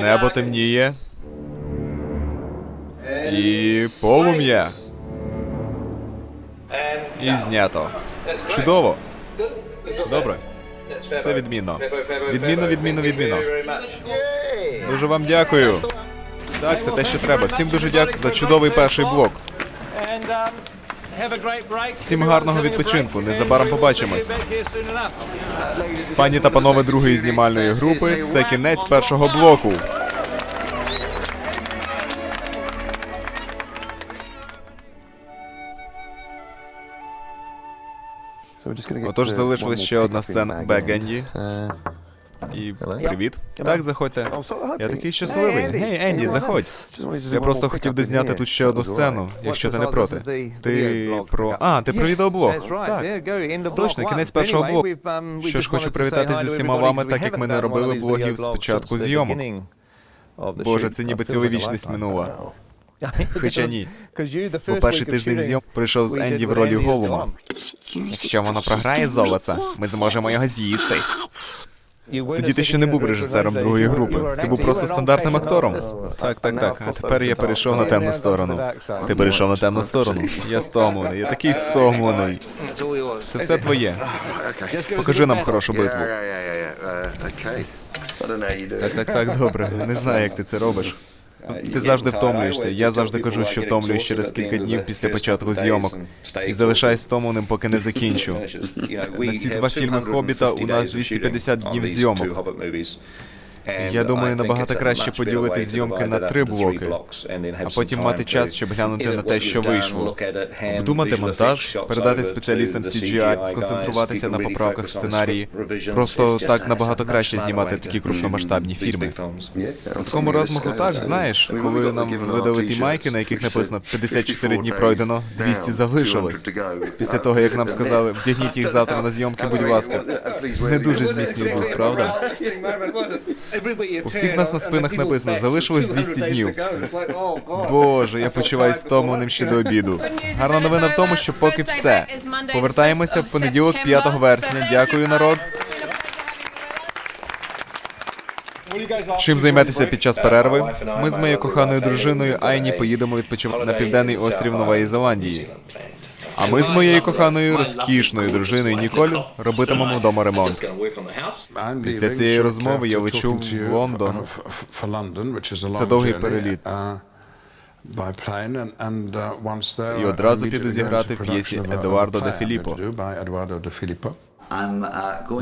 Небо темніє. І полум'я. І знято. Чудово. Добре. Це відмінно. Відмінно, відмінно, відмінно. Дуже вам дякую. Так, це те, що треба. Всім дуже дякую за чудовий перший блок. Всім гарного відпочинку. Незабаром побачимось. Пані та панове другої знімальної групи, це кінець першого блоку. Отож залишилась ще одна сцена Бек-Енді. І привіт. Так, заходьте. Я такий щасливий. Гей, Енді, заходь. Я просто хотів дозняти тут ще одну сцену, якщо ти не проти. Ти про. А, ти про відеоблог. Так. Точно, кінець першого блоку. Що ж, хочу привітатись з усіма вами, так як ми не робили блогів з початку зйомок. Боже, це ніби ціла вічність минула. Хоча ні. Бо перший тиждень зйом прийшов з Енді в ролі голума. Якщо воно програє золоца, ми зможемо його з'їсти. Тоді ти ще не був режисером другої групи. Ти був просто стандартним актором. Так, так, так. А тепер я перейшов на темну сторону. Ти перейшов на темну сторону. Я стомлений, я такий стомлений. Це все твоє. Покажи нам хорошу битву. Так, так, так, добре. Не знаю, як ти це робиш. Ти завжди втомлюєшся. Я завжди кажу, що втомлююсь через кілька днів після початку зйомок. І залишаюсь втомленим, поки не закінчу. На ці два фільми Хобіта у нас 250 днів зйомок. Я думаю, набагато краще поділити зйомки на три блоки, а потім мати час, щоб глянути на те, що вийшло. Обдумати монтаж, передати спеціалістам CGI, сконцентруватися на поправках в сценарії. Просто так набагато краще знімати такі крупномасштабні фільми. В такому розмаху так, знаєш, коли нам видали ті майки, на яких написано 54 дні пройдено, 200 залишилось. Після того, як нам сказали, вдягніть їх завтра на зйомки, будь ласка. Не дуже змісний був, правда? У всіх нас на спинах написано залишилось 200 днів. Боже, я почуваюсь стомленим ще до обіду. Гарна новина в тому, що поки все. Повертаємося в понеділок, 5 вересня. Дякую, народ. Чим займетеся під час перерви? Ми з моєю коханою дружиною Айні поїдемо відпочивати на південний острів Нової Зеландії. А ми з моєю коханою розкішною дружиною Ніколь робитимемо вдома ремонт. Після цієї розмови я лечу в Лондон. Це довгий переліт. І одразу піду зіграти в п'єсі Едуардо де Філіппо.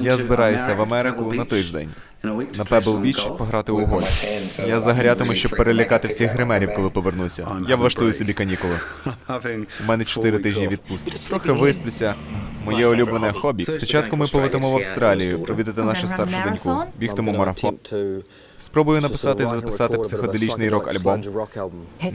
Я збираюся в Америку на тиждень. На Pebble Beach пограти у гольф. Я загорятиму, щоб перелякати всіх гримерів, коли повернуся. Я влаштую собі канікули. У мене чотири тижні відпустки. Трохи висплюся. Моє улюблене хобі. Спочатку ми полетимо в Австралію, провідати нашу старшу доньку, бігтиму марафон. Спробую написати і записати психоделічний рок-альбом.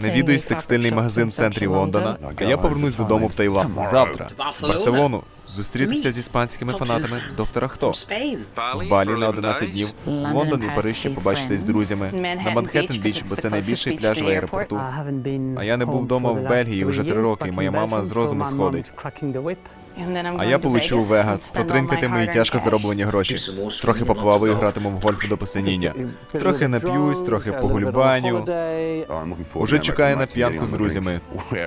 Навідуюсь в текстильний магазин в центрі Лондона, а я повернусь додому в Таїланд завтра. В Барселону зустрітися з іспанськими фанатами доктора Хто. В Балі на 11 днів. Лондон і Париж, щоб побачитись з друзями. На Манхеттен Біч, бо це найбільший пляж в аеропорту. А я не був вдома в Бельгії вже три роки. Моя мама з розуму сходить. А я полечу у Вегас, протринкати мої тяжко зароблені гроші. Трохи поплаваю, гратиму в гольф до посиніння. Трохи нап'юсь, трохи погульбаню. Уже чекаю на п'янку з друзями.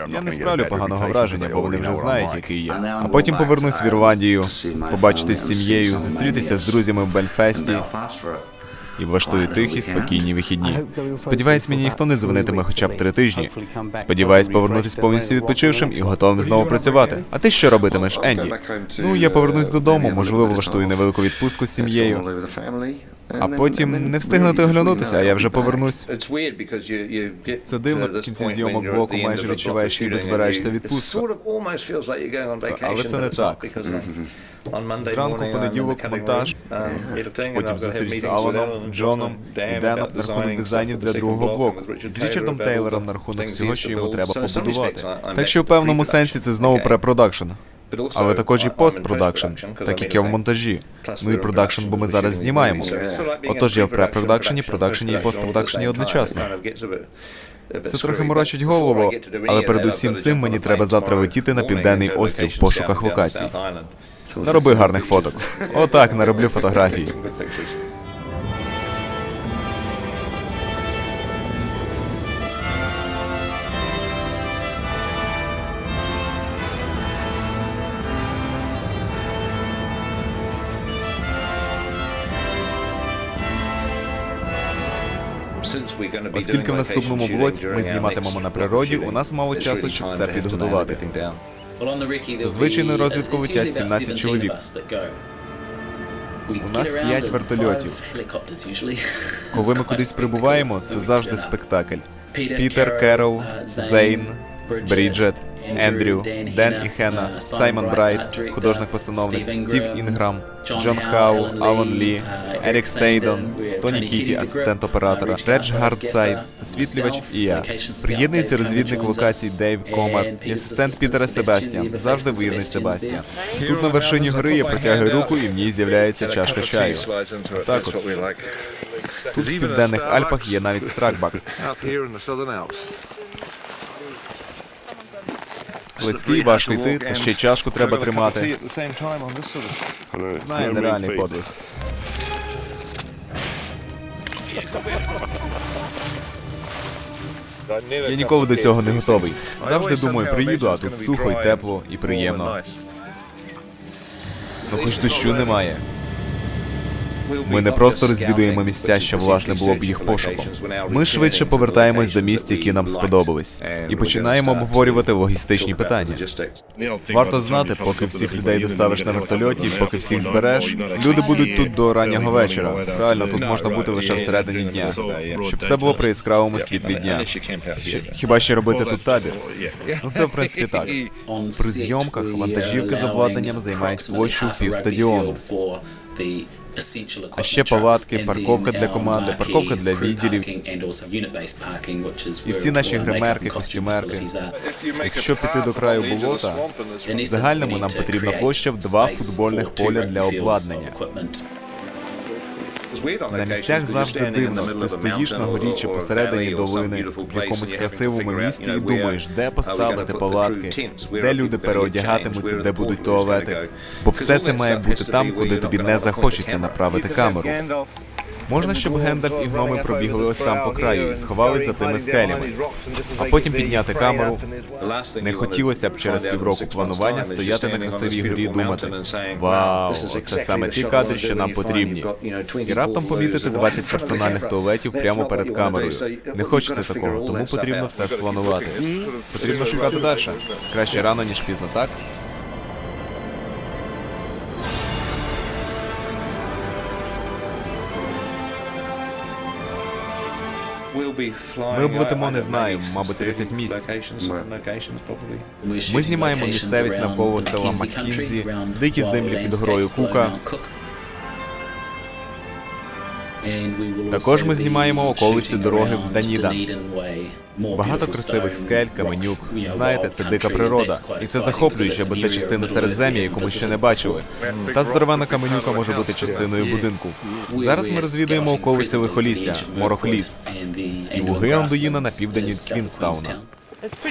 Я не справлю поганого враження, бо вони вже знають, який я. А потім повернусь в Ірландію, побачитись з сім'єю, зустрітися з друзями в Бельфесті і влаштую тихі, спокійні вихідні. Сподіваюсь, мені ніхто не дзвонитиме хоча б три тижні. Сподіваюсь повернутись повністю відпочившим і готовим знову працювати. А ти що робитимеш, Енді? Ну, я повернусь додому, можливо, влаштую невелику відпустку з сім'єю. А потім не встигнути оглянутися, а я вже повернусь. Це дивно, в кінці зйомок блоку майже відчуваєш, що ніби збираєшся відпустку. Але це не так. Зранку понеділок монтаж, потім зустріч з Аланом, Джоном і Деном на рахунок дизайнів для другого блоку, з Річардом Тейлором на рахунок всього, що йому треба побудувати. Так що в певному сенсі це знову препродакшн. Але також і постпродакшн, так як я в монтажі. Ну і продакшн, бо ми зараз знімаємо. Отож я в препродакшені, продакшені і постпродакшені одночасно. Це трохи морочить голову, але перед усім цим мені треба завтра летіти на південний острів в пошуках локацій. Нароби гарних фоток. Отак, нароблю фотографії. Оскільки в наступному блоці ми зніматимемо на природі, у нас мало часу, щоб все підготувати. Зазвичай на розвідку летять 17 чоловік. У нас п'ять вертольотів. Коли ми кудись прибуваємо, це завжди спектакль. Пітер, Керол, Зейн, Бріджет, Ендрю, Ден і Хена, Саймон Брайт, художник-постановник, Стів Інграм, Джон Хау, Алан Лі, Ерік Сейдон, Тоні Кіті, асистент оператора, Редж Гардсайд, освітлювач і я. Приєднується розвідник локацій Дейв Комар і асистент Пітера Себастьян, завжди вірний Себастьян. Тут на вершині гори я протягую руку і в ній з'являється чашка чаю. Так от. Тут в південних Альпах є навіть стракбак. Близький, важко йти, та ще й чашку треба тримати. Нереальний подвиг. Я ніколи до цього не готовий. Завжди думаю, приїду, а тут сухо і тепло, і приємно. Ну хоч дощу немає. Ми не просто розвідуємо місця, що власне було б їх пошуком. Ми швидше повертаємось до місць, які нам сподобались, і починаємо обговорювати логістичні питання. Варто знати, поки всіх людей доставиш на вертольоті, поки всіх збереш, люди будуть тут до раннього вечора. Реально, тут можна бути лише всередині дня, щоб все було при яскравому світлі дня. Ще- Хіба що робити тут табір? Ну це в принципі так. При зйомках вантажівки з обладнанням займають площу півстадіону. А ще палатки, парковка для команди, парковка для відділів. І всі наші гримерки, костюмерки. Якщо піти до краю болота, в загальному нам потрібна площа в два футбольних поля для обладнання. На місцях завжди дивно. Ти стоїш на горі чи посередині долини в якомусь красивому місці і думаєш, де поставити палатки, де люди переодягатимуться, де будуть туалети. Бо все це має бути там, куди тобі не захочеться направити камеру. Можна, щоб Гендальф і гноми пробігли ось там по краю і сховались за тими скелями, а потім підняти камеру. Не хотілося б через півроку планування стояти на красивій горі і думати Вау, це саме ті кадри, що нам потрібні. І раптом помітити 20 персональних туалетів прямо перед камерою. Не хочеться такого, тому потрібно все спланувати. Потрібно шукати далі. Краще рано, ніж пізно, так? Ми будемо не знаю, мабуть, 30 місць. Ми знімаємо місцевість навколо села Маккінзі, дикі землі під горою Кука. Також ми знімаємо околиці дороги в Даніда. Багато красивих скель, каменюк. Знаєте, це дика природа. І це захоплююче, бо це частина середзем'я, яку ми ще не бачили. Та здоровена каменюка може бути частиною будинку. Зараз ми розвідуємо околиці лихолісся, Морохліс, і луги Андуїна на південь від Квінстауна.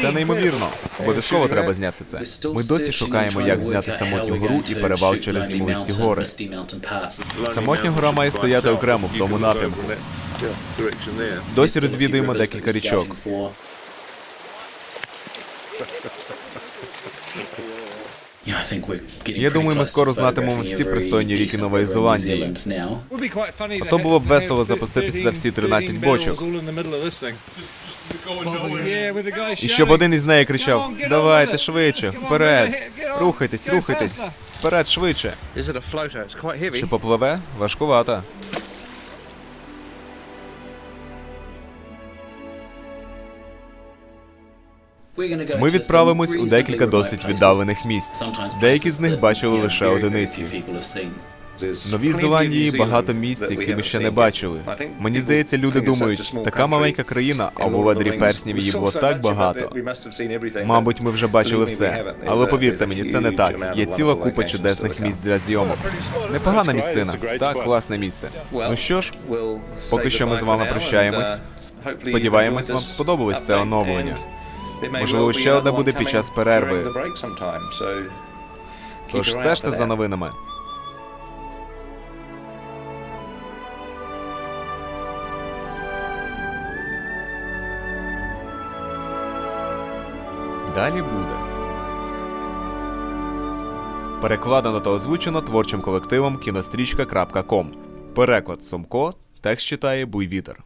Це неймовірно. Обов'язково треба зняти це. Ми досі шукаємо, як зняти самотню гору і перевал через змовисті гори. Самотня гора має стояти окремо в тому напрямку. Досі розвідуємо декілька річок. Я думаю, ми скоро знатимемо всі пристойні ріки Нової Зеландії. А то було б весело запустити сюди всі 13 бочок. І щоб один із неї кричав: Давайте швидше, вперед! Рухайтесь, рухайтесь! Вперед, швидше! Чи попливе? Важкувато. Ми відправимось у декілька досить віддалених місць. Деякі з них бачили лише одиниці. В Новій Зеландії багато місць, які ми ще не бачили. Мені здається, люди думають, така маленька країна, а в володарі перснів її було так багато. Мабуть, ми вже бачили все. Але повірте мені, це не так. Є ціла купа чудесних місць для зйомок. Непогана місцина. Так, класне місце. Ну що ж, поки що ми з вами прощаємось. сподіваємось, вам сподобалось це оновлення. Можливо, ще одне буде під час перерви. Тож стежте за новинами. Далі буде. Перекладено та озвучено творчим колективом кінострічка.ком. Переклад Сомко. Текст читає Буйвітер.